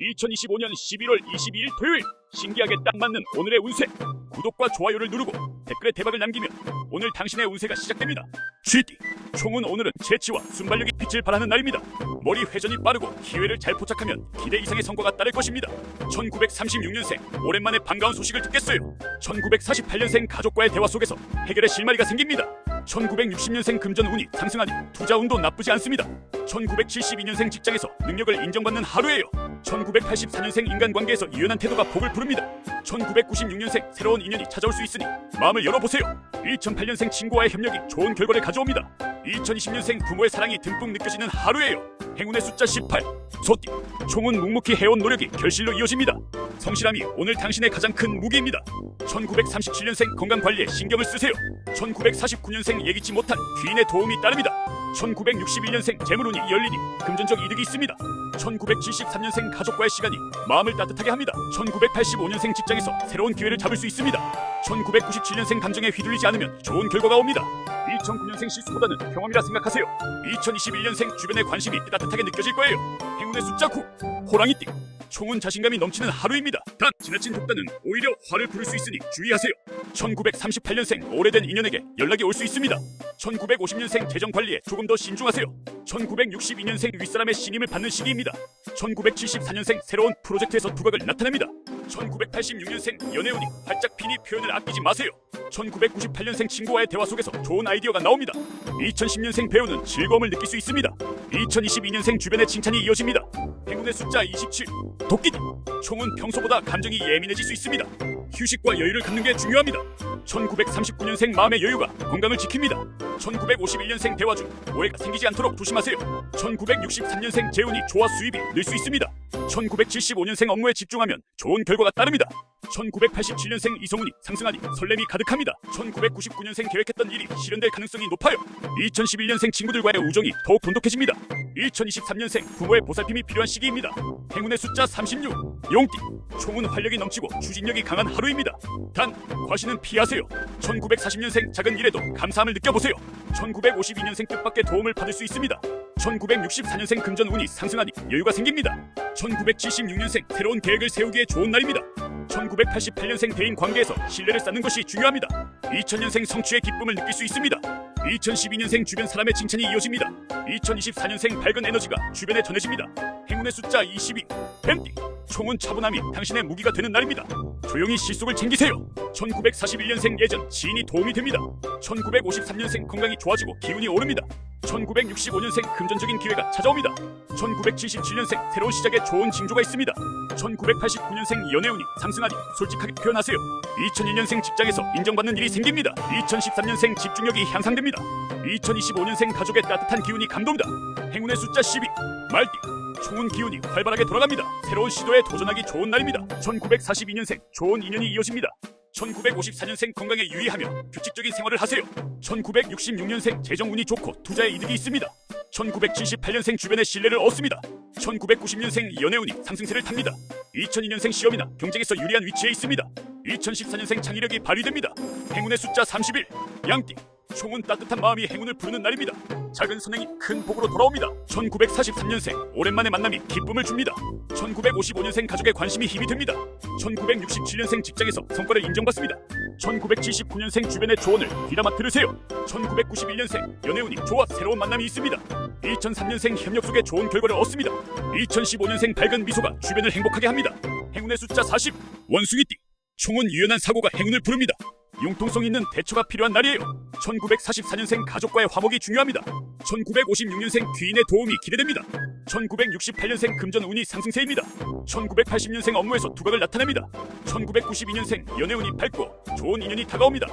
2025년 11월 22일 토요일. 신기하게 딱 맞는 오늘의 운세 구독과 좋아요를 누르고 댓글에 대박을 남기면 오늘 당신의 운세가 시작됩니다. GD 총은 오늘은 재치와 순발력이 빛을 발하는 날입니다. 머리 회전이 빠르고 기회를 잘 포착하면 기대 이상의 성과가 따를 것입니다. 1936년생 오랜만에 반가운 소식을 듣겠어요. 1948년생 가족과의 대화 속에서 해결의 실마리가 생깁니다. 1960년생 금전 운이 상승하니 투자 운도 나쁘지 않습니다. 1972년생 직장에서 능력을 인정받는 하루예요. 1984년생 인간관계에서 유연한 태도가 복을 부릅니다. 1996년생 새로운 인연이 찾아올 수 있으니 마음을 열어보세요. 2008년생 친구와의 협력이 좋은 결과를 가져옵니다. 2020년생 부모의 사랑이 듬뿍 느껴지는 하루예요. 행운의 숫자 18. 소띠. 총은 묵묵히 해온 노력이 결실로 이어집니다. 성실함이 오늘 당신의 가장 큰 무기입니다. 1937년생 건강 관리에 신경을 쓰세요. 1949년생 예기치 못한 귀인의 도움이 따릅니다. 1961년생 재물운이 열리니 금전적 이득이 있습니다. 1973년생 가족과의 시간이 마음을 따뜻하게 합니다. 1985년생 직장에서 새로운 기회를 잡을 수 있습니다. 1997년생 감정에 휘둘리지 않으면 좋은 결과가 옵니다. 2009년생 실수보다는 경험이라 생각하세요. 2021년생 주변의 관심이 따뜻하게 느껴질 거예요. 행운의 숫자 9. 호랑이띠. 총은 자신감이 넘치는 하루입니다. 단 지나친 독단은 오히려 화를 부를 수 있으니 주의하세요. 1938년생 오래된 인연에게 연락이 올 수 있습니다. 1950년생 재정 관리에 조금 더 신중하세요. 1962년생 윗사람의 신임을 받는 시기입니다. 1974년생 새로운 프로젝트에서 두각을 나타냅니다. 1986년생 연애운이 활짝 피니 표현을 아끼지 마세요. 1998년생 친구와의 대화 속에서 좋은 아이디어가 나옵니다. 2010년생 배우는 즐거움을 느낄 수 있습니다. 2022년생 주변의 칭찬이 이어집니다. 행운의 숫자 27. 도끼. 총은 평소보다 감정이 예민해질 수 있습니다. 휴식과 여유를 갖는 게 중요합니다. 1939년생 마음의 여유가 건강을 지킵니다. 1951년생 대화 중 오해가 생기지 않도록 조심하세요. 1963년생 재운이 조화 수입이 늘 수 있습니다. 1975년생 업무에 집중하면 좋은 결과가 따릅니다. 1987년생 이성운이 상승하니 설렘이 가득합니다. 1999년생 계획했던 일이 실현될 가능성이 높아요. 2011년생 친구들과의 우정이 더욱 돈독해집니다. 2023년생 부모의 보살핌이 필요한 시기입니다. 행운의 숫자 36. 용띠. 총은 활력이 넘치고 추진력이 강한 하루입니다. 단 과시는 피하세요. 1940년생 작은 일에도 감사함을 느껴보세요. 1952년생 뜻밖의 도움을 받을 수 있습니다. 1964년생 금전 운이 상승하니 여유가 생깁니다. 1976년생 새로운 계획을 세우기에 좋은 날입니다. 1988년생 대인 관계에서 신뢰를 쌓는 것이 중요합니다. 2000년생 성취의 기쁨을 느낄 수 있습니다. 2012년생 주변 사람의 칭찬이 이어집니다. 2024년생 밝은 에너지가 주변에 전해집니다. 행운의 숫자 22. 뱀띠. 총은 차분함이 당신의 무기가 되는 날입니다. 조용히 실속을 챙기세요. 1941년생 예전 지인이 도움이 됩니다. 1953년생 건강이 좋아지고 기운이 오릅니다. 1965년생 금전적인 기회가 찾아옵니다. 1977년생 새로운 시작에 좋은 징조가 있습니다. 1989년생 연애운이 상승하니 솔직하게 표현하세요. 2002년생 직장에서 인정받는 일이 생깁니다. 2013년생 집중력이 향상됩니다. 2025년생 가족의 따뜻한 기운이 감동다. 행운의 숫자 12. 말띠. 총은 기운이 활발하게 돌아갑니다. 새로운 시도에 도전하기 좋은 날입니다. 1942년생 좋은 인연이 이어집니다. 1954년생 건강에 유의하며 규칙적인 생활을 하세요. 1966년생 재정운이 좋고 투자에 이득이 있습니다. 1978년생 주변의 신뢰를 얻습니다. 1990년생 연애운이 상승세를 탑니다. 2002년생 시험이나 경쟁에서 유리한 위치에 있습니다. 2014년생 창의력이 발휘됩니다. 행운의 숫자 31. 양띠. 총은 따뜻한 마음이 행운을 부르는 날입니다. 작은 선행이 큰 복으로 돌아옵니다. 1943년생 오랜만에 만남이 기쁨을 줍니다. 1955년생 가족의 관심이 힘이 됩니다. 1967년생 직장에서 성과를 인정받습니다. 1979년생 주변의 조언을 귀담아 들으세요. 1991년생 연애운이 좋아 새로운 만남이 있습니다. 2003년생 협력 속에 좋은 결과를 얻습니다. 2015년생 밝은 미소가 주변을 행복하게 합니다. 행운의 숫자 40. 원숭이띠. 총은 유연한 사고가 행운을 부릅니다. 융통성 있는 대처가 필요한 날이에요. 1944년생 가족과의 화목이 중요합니다. 1956년생 귀인의 도움이 기대됩니다. 1968년생 금전 운이 상승세입니다. 1980년생 업무에서 두각을 나타냅니다. 1992년생 연애 운이 밝고 좋은 인연이 다가옵니다.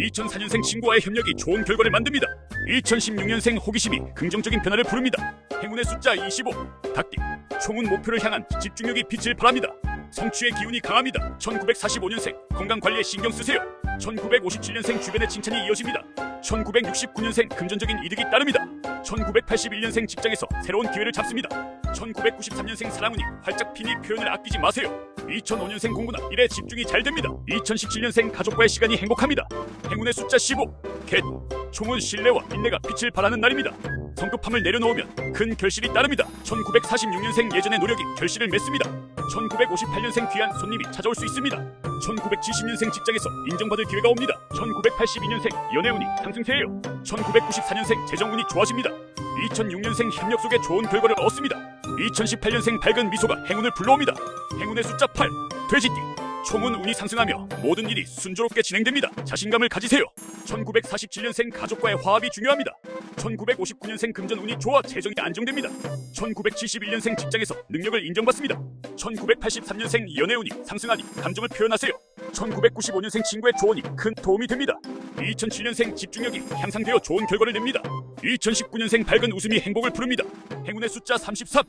2004년생 친구와의 협력이 좋은 결과를 만듭니다. 2016년생 호기심이 긍정적인 변화를 부릅니다. 행운의 숫자 25. 닭띠. 총은 목표를 향한 집중력이 빛을 발합니다. 성취의 기운이 강합니다. 1945년생 건강 관리에 신경 쓰세요. 1957년생 주변의 칭찬이 이어집니다. 1969년생 금전적인 이득이 따릅니다. 1981년생 직장에서 새로운 기회를 잡습니다. 1993년생 사랑운이 활짝 피니 표현을 아끼지 마세요. 2005년생 공부나 일에 집중이 잘 됩니다. 2017년생 가족과의 시간이 행복합니다. 행운의 숫자 15. 개. 총은 신뢰와 인내가 빛을 발하는 날입니다. 성급함을 내려놓으면 큰 결실이 따릅니다. 1946년생 예전의 노력이 결실을 맺습니다. 1958년생 귀한 손님이 찾아올 수 있습니다. 1970년생 직장에서 인정받을 기회가 옵니다. 1982년생 연애운이 상승세예요. 1994년생 재정운이 좋아집니다. 2006년생 협력 속에 좋은 결과를 얻습니다. 2018년생 밝은 미소가 행운을 불러옵니다. 행운의 숫자 8, 돼지띠. 총은 운이 상승하며 모든 일이 순조롭게 진행됩니다. 자신감을 가지세요. 1947년생 가족과의 화합이 중요합니다. 1959년생 금전 운이 좋아 재정이 안정됩니다. 1971년생 직장에서 능력을 인정받습니다. 1983년생 연애운이 상승하니 감정을 표현하세요. 1995년생 친구의 조언이 큰 도움이 됩니다. 2007년생 집중력이 향상되어 좋은 결과를 냅니다. 2019년생 밝은 웃음이 행복을 부릅니다. 행운의 숫자 33,